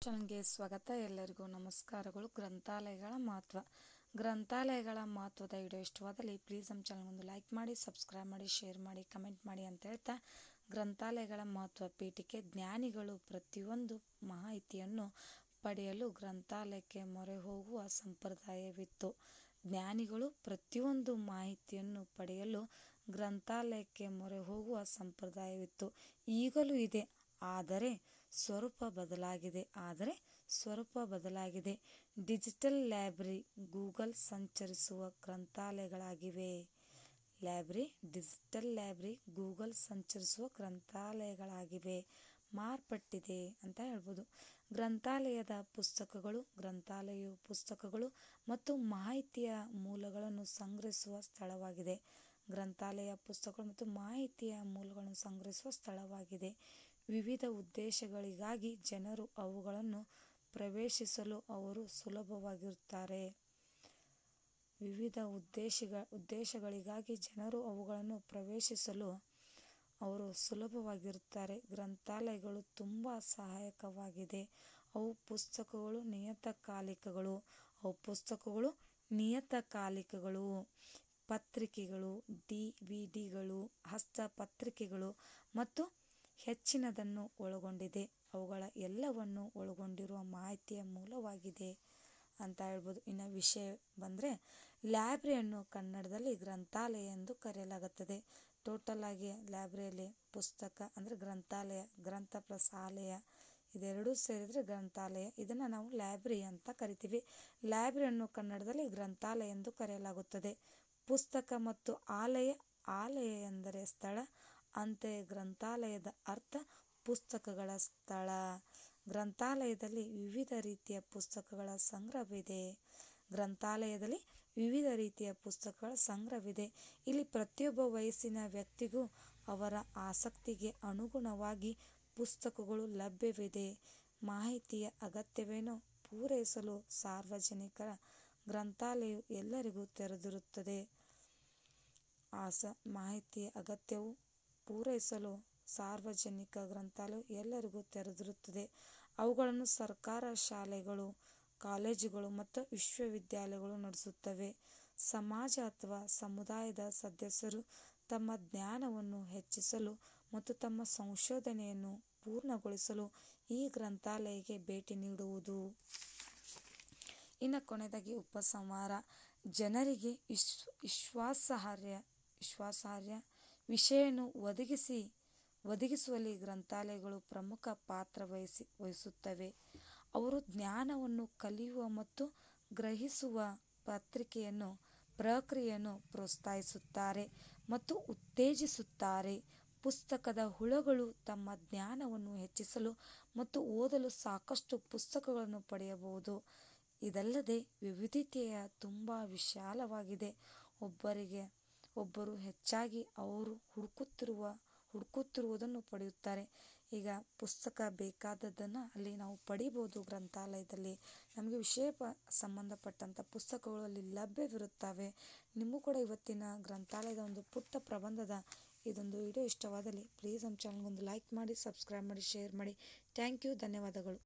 ಚಾನಲ್ಗೆ ಸ್ವಾಗತ. ಎಲ್ಲರಿಗೂ ನಮಸ್ಕಾರಗಳು. ಗ್ರಂಥಾಲಯಗಳ ಮಹತ್ವ. ಗ್ರಂಥಾಲಯಗಳ ಮಹತ್ವದ ವಿಡಿಯೋ ಇಷ್ಟವಾದಲ್ಲಿ ಪ್ಲೀಸ್ ನಮ್ಮ ಚಾನಲ್ ಒಂದು ಲೈಕ್ ಮಾಡಿ ಸಬ್ಸ್ಕ್ರೈಬ್ ಮಾಡಿ ಶೇರ್ ಮಾಡಿ ಕಮೆಂಟ್ ಮಾಡಿ ಅಂತ ಹೇಳ್ತಾ ಗ್ರಂಥಾಲಯಗಳ ಮಹತ್ವ ಪೀಠಿಕೆ ಜ್ಞಾನಿಗಳು ಪ್ರತಿಯೊಂದು ಮಾಹಿತಿಯನ್ನು ಪಡೆಯಲು ಗ್ರಂಥಾಲಯಕ್ಕೆ ಮೊರೆ ಹೋಗುವ ಸಂಪ್ರದಾಯವಿತ್ತು. ಜ್ಞಾನಿಗಳು ಪ್ರತಿಯೊಂದು ಮಾಹಿತಿಯನ್ನು ಪಡೆಯಲು ಗ್ರಂಥಾಲಯಕ್ಕೆ ಮೊರೆ ಹೋಗುವ ಸಂಪ್ರದಾಯವಿತ್ತು. ಈಗಲೂ ಇದೆ. ಆದರೆ ಸ್ವರೂಪ ಬದಲಾಗಿದೆ. ಆದರೆ ಸ್ವರೂಪ ಬದಲಾಗಿದೆ. ಡಿಜಿಟಲ್ ಲೈಬ್ರರಿ ಗೂಗಲ್ ಸಂಚರಿಸುವ ಗ್ರಂಥಾಲಯಗಳಾಗಿವೆ. ಲೈಬ್ರರಿ, ಡಿಜಿಟಲ್ ಲೈಬ್ರರಿ ಗೂಗಲ್ ಸಂಚರಿಸುವ ಗ್ರಂಥಾಲಯಗಳಾಗಿವೆ. ಮಾರ್ಪಟ್ಟಿದೆ ಅಂತ ಹೇಳ್ಬೋದು. ಗ್ರಂಥಾಲಯದ ಪುಸ್ತಕಗಳು, ಗ್ರಂಥಾಲಯವು ಪುಸ್ತಕಗಳು ಮತ್ತು ಮಾಹಿತಿಯ ಮೂಲಗಳನ್ನು ಸಂಗ್ರಹಿಸುವ ಸ್ಥಳವಾಗಿದೆ. ಗ್ರಂಥಾಲಯ ಪುಸ್ತಕಗಳು ಮತ್ತು ಮಾಹಿತಿಯ ಮೂಲಗಳನ್ನು ಸಂಗ್ರಹಿಸುವ ಸ್ಥಳವಾಗಿದೆ. ವಿವಿಧ ಉದ್ದೇಶಗಳಿಗಾಗಿ ಜನರು ಅವುಗಳನ್ನು ಪ್ರವೇಶಿಸಲು ಅವರು ಸುಲಭವಾಗಿರುತ್ತಾರೆ. ವಿವಿಧ ಉದ್ದೇಶಗಳ ಉದ್ದೇಶಗಳಿಗಾಗಿ ಜನರು ಅವುಗಳನ್ನು ಪ್ರವೇಶಿಸಲು ಅವರು ಸುಲಭವಾಗಿರುತ್ತಾರೆ. ಗ್ರಂಥಾಲಯಗಳು ತುಂಬ ಸಹಾಯಕವಾಗಿದೆ. ಅವು ಪುಸ್ತಕಗಳು ನಿಯತಕಾಲಿಕಗಳು. ಅವು ಪುಸ್ತಕಗಳು ನಿಯತಕಾಲಿಕಗಳು. ಪತ್ರಿಕೆಗಳು, ಡಿ ವಿ ಡಿಗಳು, ಹಸ್ತಪತ್ರಿಕೆಗಳು ಮತ್ತು ಹೆಚ್ಚಿನದನ್ನು ಒಳಗೊಂಡಿದೆ. ಅವುಗಳ ಎಲ್ಲವನ್ನು ಒಳಗೊಂಡಿರುವ ಮಾಹಿತಿಯ ಮೂಲವಾಗಿದೆ ಅಂತ ಹೇಳ್ಬೋದು. ಇನ್ನು ವಿಷಯ ಬಂದರೆ, ಲ್ಯಾಬ್ರಿಯನ್ನು ಕನ್ನಡದಲ್ಲಿ ಗ್ರಂಥಾಲಯ ಎಂದು ಕರೆಯಲಾಗುತ್ತದೆ. ಟೋಟಲ್ ಆಗಿ ಲ್ಯಾಬ್ರಿಯಲ್ಲಿ ಪುಸ್ತಕ ಅಂದರೆ ಗ್ರಂಥಾಲಯ, ಗ್ರಂಥ ಪ್ಲಸ್ ಆಲಯ ಇದೆರಡೂ ಸೇರಿದರೆ ಗ್ರಂಥಾಲಯ. ಇದನ್ನು ನಾವು ಲ್ಯಾಬ್ರಿ ಅಂತ ಕರಿತೀವಿ. ಲ್ಯಾಬ್ರಿಯನ್ನು ಕನ್ನಡದಲ್ಲಿ ಗ್ರಂಥಾಲಯ ಎಂದು ಕರೆಯಲಾಗುತ್ತದೆ. ಪುಸ್ತಕ ಮತ್ತು ಆಲಯ ಆಲಯ ಎಂದರೆ ಸ್ಥಳ ಅಂತೆಯೇ ಗ್ರಂಥಾಲಯದ ಅರ್ಥ ಪುಸ್ತಕಗಳ ಸ್ಥಳ. ಗ್ರಂಥಾಲಯದಲ್ಲಿ ವಿವಿಧ ರೀತಿಯ ಪುಸ್ತಕಗಳ ಸಂಗ್ರಹವಿದೆ. ಗ್ರಂಥಾಲಯದಲ್ಲಿ ವಿವಿಧ ರೀತಿಯ ಪುಸ್ತಕಗಳ ಸಂಗ್ರಹವಿದೆ. ಇಲ್ಲಿ ಪ್ರತಿಯೊಬ್ಬ ವಯಸ್ಸಿನ ವ್ಯಕ್ತಿಗೂ ಅವರ ಆಸಕ್ತಿಗೆ ಅನುಗುಣವಾಗಿ ಪುಸ್ತಕಗಳು ಲಭ್ಯವಿದೆ. ಮಾಹಿತಿಯ ಅಗತ್ಯವನ್ನು ಪೂರೈಸಲು ಸಾರ್ವಜನಿಕರ ಗ್ರಂಥಾಲಯವು ಎಲ್ಲರಿಗೂ ತೆರೆದಿರುತ್ತದೆ. ಆಸ, ಮಾಹಿತಿಯ ಅಗತ್ಯವು ಪೂರೈಸಲು ಸಾರ್ವಜನಿಕ ಗ್ರಂಥಾಲಯ ಎಲ್ಲರಿಗೂ ತೆರೆದಿರುತ್ತದೆ. ಅವುಗಳನ್ನು ಸರ್ಕಾರ, ಶಾಲೆಗಳು, ಕಾಲೇಜುಗಳು ಮತ್ತು ವಿಶ್ವವಿದ್ಯಾಲಯಗಳು ನಡೆಸುತ್ತವೆ. ಸಮಾಜ ಅಥವಾ ಸಮುದಾಯದ ಸದಸ್ಯರು ತಮ್ಮ ಜ್ಞಾನವನ್ನು ಹೆಚ್ಚಿಸಲು ಮತ್ತು ತಮ್ಮ ಸಂಶೋಧನೆಯನ್ನು ಪೂರ್ಣಗೊಳಿಸಲು ಈ ಗ್ರಂಥಾಲಯಕ್ಕೆ ಭೇಟಿ ನೀಡುವುದು. ಇನ್ನು ಕೊನೆಯದಾಗಿ ಉಪಸಂಹಾರ. ಜನರಿಗೆ ವಿಶ್ವಾಸಾರ್ಹ ವಿಶ್ವಾಸಾರ್ಹ ವಿಷಯವನ್ನು ಒದಗಿಸಿ, ಒದಗಿಸುವಲ್ಲಿ ಗ್ರಂಥಾಲಯಗಳು ಪ್ರಮುಖ ಪಾತ್ರ ವಹಿಸಿ, ವಹಿಸುತ್ತವೆ. ಅವರು ಜ್ಞಾನವನ್ನು ಕಲಿಯುವ ಮತ್ತು ಗ್ರಹಿಸುವ ಪತ್ರಿಕೆಯನ್ನು, ಪ್ರಕ್ರಿಯೆಯನ್ನು ಪ್ರೋತ್ಸಾಹಿಸುತ್ತಾರೆ ಮತ್ತು ಉತ್ತೇಜಿಸುತ್ತಾರೆ. ಪುಸ್ತಕದ ಹುಳುಗಳು ತಮ್ಮ ಜ್ಞಾನವನ್ನು ಹೆಚ್ಚಿಸಲು ಮತ್ತು ಓದಲು ಸಾಕಷ್ಟು ಪುಸ್ತಕಗಳನ್ನು ಪಡೆಯಬಹುದು. ಇದಲ್ಲದೆ ವಿವಿಧತೆಯ ತುಂಬ ವಿಶಾಲವಾಗಿದೆ. ಒಬ್ಬರಿಗೆ ಒಬ್ಬರು ಹೆಚ್ಚಾಗಿ ಅವರು ಹುಡುಕುತ್ತಿರುವ, ಹುಡುಕುತ್ತಿರುವುದನ್ನು ಪಡೆಯುತ್ತಾರೆ. ಈಗ ಪುಸ್ತಕ ಬೇಕಾದದ್ದನ್ನು ಅಲ್ಲಿ ನಾವು ಪಡಿಬೋದು ಗ್ರಂಥಾಲಯದಲ್ಲಿ. ನಮಗೆ ವಿಷಯ ಪ ಸಂಬಂಧಪಟ್ಟಂಥ ಪುಸ್ತಕಗಳು ಅಲ್ಲಿ ಲಭ್ಯವಿರುತ್ತವೆ. ನಿಮಗೂ ಕೂಡ ಇವತ್ತಿನ ಗ್ರಂಥಾಲಯದ ಒಂದು ಪುಟ್ಟ ಪ್ರಬಂಧದ ಇದೊಂದು ವಿಡಿಯೋ ಇಷ್ಟವಾದಲ್ಲಿ ಪ್ಲೀಸ್ ನಮ್ಮ ಚಾನಲ್ಗೊಂದು ಲೈಕ್ ಮಾಡಿ ಸಬ್ಸ್ಕ್ರೈಬ್ ಮಾಡಿ ಶೇರ್ ಮಾಡಿ. ಥ್ಯಾಂಕ್ ಯು ಧನ್ಯವಾದಗಳು.